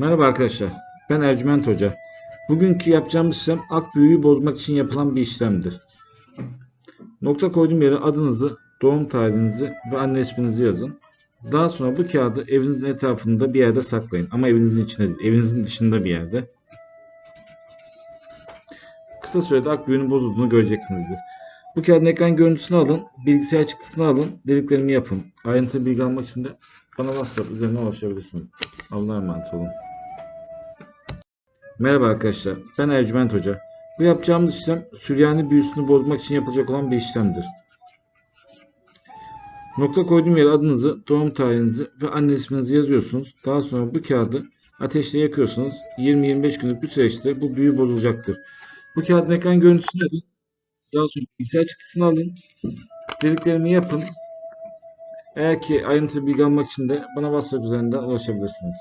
Merhaba arkadaşlar. Ben Ercüment Hoca. Bugünkü yapacağımız işlem ak büyüğü bozmak için yapılan bir işlemdir. Nokta koyduğum yere adınızı, doğum tarihinizi ve anne isminizi yazın. Daha sonra bu kağıdı evinizin etrafında bir yerde saklayın. Ama evinizin içinde değil, evinizin dışında bir yerde. Kısa sürede ak büyüğünün bozulduğunu göreceksinizdir. Bu kağıdın ekran görüntüsünü alın, bilgisayar çıktısını alın, dediklerimi yapın. Ayrıntılı bilgi almak için de bana WhatsApp üzerinden ulaşabilirsiniz. Allah'a emanet olun. Merhaba arkadaşlar, ben Ercüment Hoca. Bu yapacağımız işlem Süryani büyüsünü bozmak için yapılacak olan bir işlemdir. Nokta koyduğum yere adınızı, doğum tarihinizi ve anne isminizi yazıyorsunuz. Daha sonra bu kağıdı ateşte yakıyorsunuz. 20-25 günlük bir süreçte bu büyü bozulacaktır. Bu kağıdın ekran görüntüsünü alın. Daha sonra bilgisayar çıktısını alın. Dediklerimi yapın. Eğer ki ayrıntılı bilgi almak için de bana WhatsApp üzerinden ulaşabilirsiniz.